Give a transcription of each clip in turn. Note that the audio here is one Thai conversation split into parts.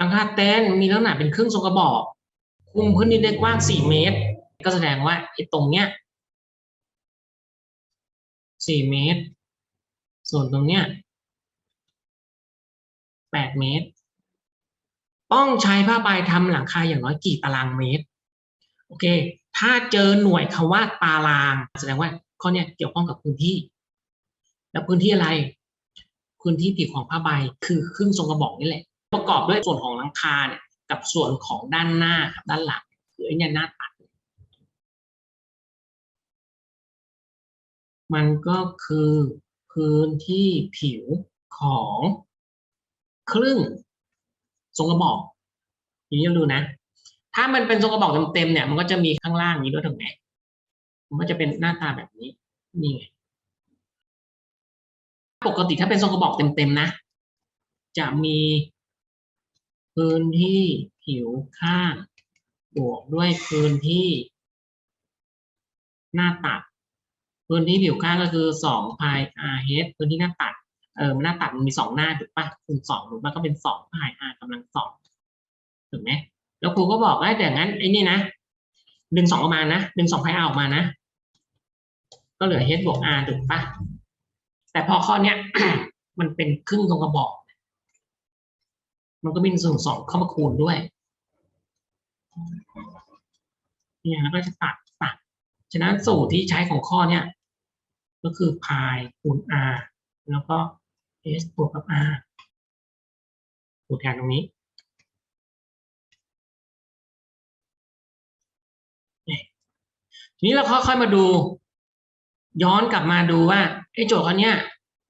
หลังคาเต็นท์มีลักษณะเป็นครึ่งทรงกระบอกคุมพื้นที่ได้กว้าง4เมตร ก็แสดงว่าไอ้ตรงเนี้ย4เมตร ส่วนตรงเนี้ย8เมตร ต้องใช้ผ้าใบทำหลังคาอย่างน้อยกี่ตารางเมตร โอเค ถ้าเจอหน่วยคำว่าตาราง แสดงว่าข้อเนี้ยเกี่ยวข้องกับพื้นที่ แล้วพื้นที่อะไร พื้นที่ผิวของผ้าใบคือครึ่งทรงกระบอกนี่แหละ ประกอบด้วยส่วนของหลังคาเนี่ยกับส่วนของด้านหน้ากับด้านหลังคือไอ้เนี่ยหน้าตัด มันก็คือพื้นที่ผิวของครึ่งทรงกระบอกทีนี้ดูนะ ถ้ามันเป็นทรงกระบอกเต็มๆเนี่ย มันก็จะมีข้างล่างนี้ด้วยถูกไหมมันก็จะเป็นหน้าตาแบบนี้นี่ไงปกติถ้าเป็นทรงกระบอกเต็มๆนะ จะมี พื้นที่ผิวข้าง บวกด้วยพื้นที่ หน้าตัด พื้นที่ผิวข้างก็คือสองพาย r h พื้นที่หน้าตัดเออหน้าตัดมันมีสองหน้าถูกปะคูณสองถูกปะก็เป็นสองพาย r กำลังสองถูกไหมแล้วครูก็บอกว่าแต่งั้นไอ้นี่นะดึงสองออกมานะดึงสองพาย r ออกมานะ ก็เหลือ h บวก r ถูกปะแต่พอข้อเนี้ย มันเป็นครึ่งตรงกระบอก มันก็มีส่วนสองเข้ามาคูณด้วยเนี่ยแล้วก็จะตัดตัดฉะนั้นสูตรที่ใช้ของข้อเนี่ย ก็คือ pi คูณ r แล้วก็ s บวกกับ r คูณแทนตรงนี้ทีนี้เราค่อยๆมาดู ย้อนกลับมาดูว่าไอ้โจทย์ข้อเนี้ย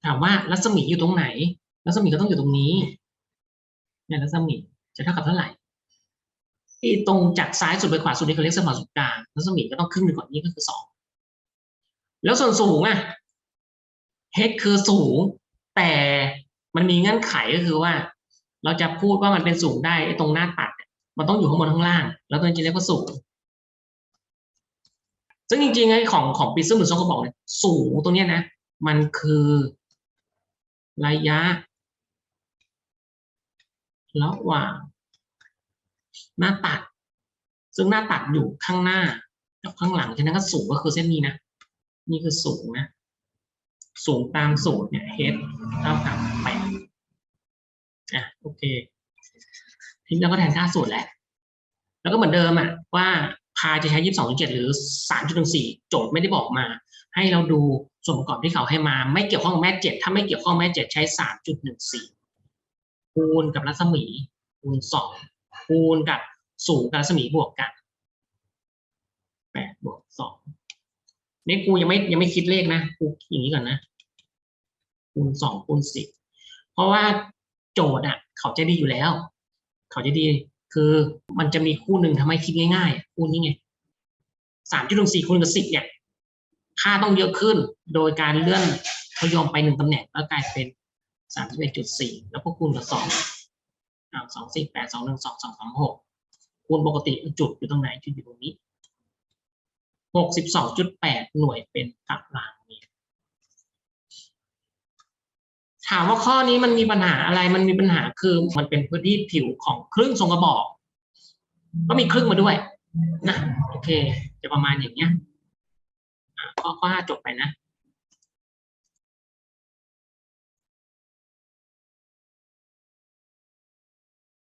ถามว่ารัศมีอยู่ตรงไหน รัศมีก็ต้องอยู่ตรงนี้ เนี่ยรัศมีจะเท่ากับเท่าไหร่ที่ตรงจากซ้ายสุดไปขวาสุดนี่เขาเรียกส้นผ่าศูนย์กลางรัศมีก็ต้องครึ่งหนึ่งก่อนนี้ก็คือสองแล้วส่วนสูงอะ h คือสูง แต่มันมีเงื่อนไขก็คือว่า เราจะพูดว่ามันเป็นสูงได้ตรงหน้าตัด มันต้องอยู่ข้างบนข้างล่าง แล้วตัวนี้จะเรียกว่าสูง ซึ่งจริงๆไอ้ของของปีซึมหรือซองก็บอกเนี่ยสูงตรงเนี้ยนะ มันคือระยะ ระหว่าง หน้าตัด ซึ่งหน้าตัดอยู่ข้างหน้ากับข้างหลัง ฉะนั้นก็สูงก็คือเส้นนี้นะ นี่คือสูงนะ สูงตามสูตรเนี่ย h เท่ากับแปดอะโอเค ทีนี้เราก็แทนค่าสูตรแล้ว แล้วก็เหมือนเดิมอะว่าพาจะใช้ยี่สิบสองจุดเจ็ดหรือสามจุดหนึ่งสี่โจทย์ไม่ได้บอกมา ให้เราดูส่วนประกอบที่เขาให้มา ไม่เกี่ยวข้องกับแม่เจ็ดถ้าไม่เกี่ยวข้องแม่เจ็ดใช้สามจุดหนึ่งสี่ คูณกับรัศมีคูณสองคูณกับสูงกับรัศมีบวกกันแปดบวกสองนี่ครูยังไม่ยังไม่คิดเลขนะครูอย่างนี้ก่อนนะคูณสองคูณสิบเพราะว่าโจทย์อะ เขาจะดีอยู่แล้ว เขาจะดีคือมันจะมีคู่หนึ่งทำให้คิดง่ายๆ คู่นี้ไงสามจุดหนึ่งสี่คูณกับสิบเนี่ยค่าต้องเยอะขึ้น โดยการเลื่อนพยอมไปหนึ่งตำแหน่งแล้วกลายเป็น สามสิบเอ็ดจุดสี่แล้วก็คูณกับสองสองสี่แปดสองหนึ่งสองสองสองหกคูณปกติจุดอยู่ตรงไหนจุดอยู่ตรงนี้หกสิบสองจุดแปดหน่วยเป็นตารางเมตรถามว่าข้อนี้มันมีปัญหาอะไรมันมีปัญหาคือมันเป็นพื้นที่ผิวของครึ่งทรงกระบอก ก็มีครึ่งมาด้วยนะโอเค จะประมาณอย่างเงี้ยข้อข้อห้าจบไปนะ